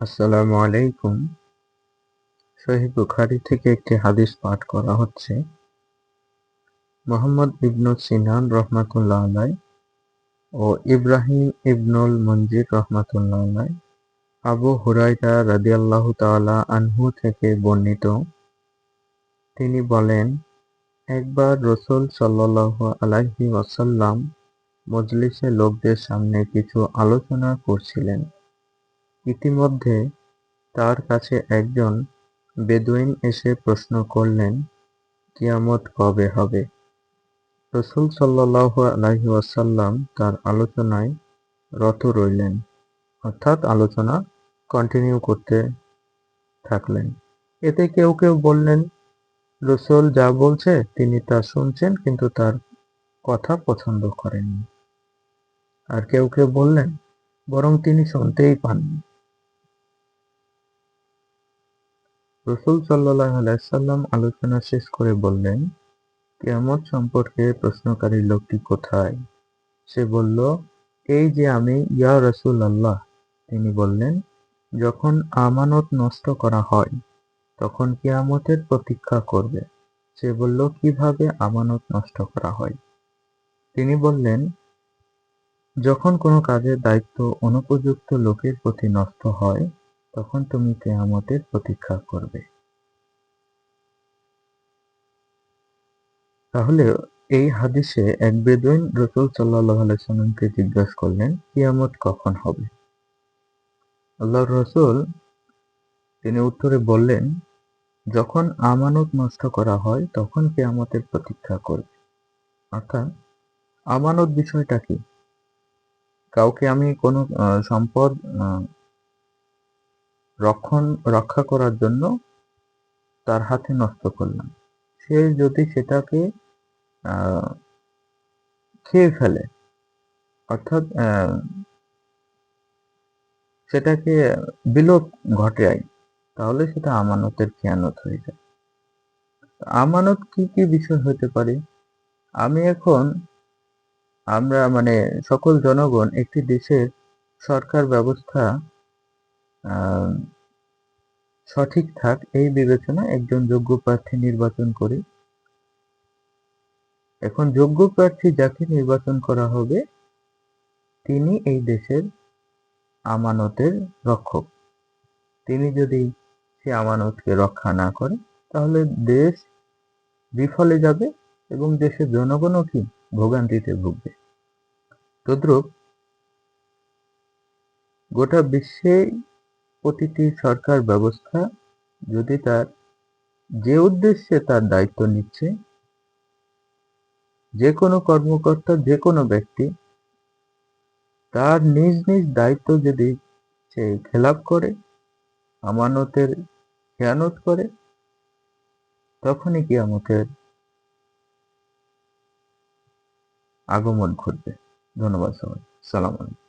আসসালামু আলাইকুম। সহিহ বুখারী থেকে একটি হাদিস পাঠ করা হচ্ছে। মোহাম্মদ ইবনু সিনান রহমাতুল্লাহ আলাই ও ইব্রাহিম ইবনুল মঞ্জির রহমাতুল্লাহ আলাই আবু হুরাইরা রাদিয়াল্লাহু তাআলা আনহু থেকে বর্ণিত। তিনি বলেন, একবার রসুল সাল্লাল্লাহু আলাইহি ওয়াসাল্লাম মজলিসে লোকদের সামনে কিছু আলোচনা করছিলেন। ইতিমধ্যে তার কাছে একজন বেদুইন এসে প্রশ্ন করলেন, কিয়ামত কবে হবে? রসুল সাল্লাল্লাহু আলাইহি ওয়াসাল্লাম তার আলোচনায় রত রইলেন, অর্থাৎ আলোচনা কন্টিনিউ করতে থাকলেন। এতে কেউ কেউ বললেন, রসুল যা বলছে তিনি তা শুনছেন, কিন্তু তার কথা পছন্দ করেননি। আর কেউ কেউ বললেন, বরং তিনি শুনতেই পাননি। রসুল সাল্লাহ আলাইসাল্লাম আলোচনা শেষ করে বললেন, কেয়ামত সম্পর্কে প্রশ্নকারী লোকটি কোথায়? সে বলল, এই যে আমি, ইয়া রসুল আল্লাহ তিনি বললেন, যখন আমানত নষ্ট করা হয়, তখন কেয়ামতের প্রতীক্ষা করবে। সে বলল, কীভাবে আমানত নষ্ট করা হয়? তিনি বললেন, যখন কোনো কাজের দায়িত্ব অনুপযুক্ত লোকের প্রতি নষ্ট হয় তখন তুমি কেয়ামতের প্রতীক্ষা করবে। তাহলে এই হাদিসে এক বেদুইন রসুল সাল্লাহ আলাইসাল্লামকে জিজ্ঞাসা করলেন, কিয়ামত কখন হবে? আল্লাহ রসুল তিনি উত্তরে বললেন, যখন আমানত নষ্ট করা হয়, তখন কেয়ামতের প্রতীক্ষা করবে। অর্থাৎ আমানত বিষয়টা কি? কাউকে আমি কোনো সম্পদ রক্ষণ, রক্ষা করার জন্য তার হাতে নষ্ট করলাম। সে যদি সেটাকে খেয়ে ফেলে, অর্থাৎ সেটাকে বিলোপ ঘটায়, তাহলে সেটা আমানতের খেয়ানত হয়ে যায়। আমানত কি কি বিষয় হতে পারে? আমি এখন, আমরা মানে সকল জনগণ একটি দেশের সরকার ব্যবস্থা সঠিক থাক, এই বিবেচনা একজন যোগ্য প্রার্থী নির্বাচন করি। এখন যোগ্য প্রার্থী যাকে নির্বাচন করা হবে, তিনি এই দেশের আমানতের রক্ষক। তিনি যদি সে আমানতকে রক্ষা না করে, তাহলে দেশ বিফলে যাবে এবং দেশের জনগণও কি ভোগান্তিতে ভুগবে? তদ্রুপ গোটা বিশ্বে প্রতিটি সরকার ব্যবস্থা যদি তার, যে উদ্দেশ্যে তার দায়িত্ব নিচ্ছে, যে কোনো কর্মকর্তা, যে কোনো ব্যক্তি, তার নিজ নিজ দায়িত্ব যদি সে খেলাপ করে, আমানতের খেয়ানত করে, তখনই কি আমাদের আগমন ঘটবে। ধন্যবাদ সবাই সালাম আলাইকুম।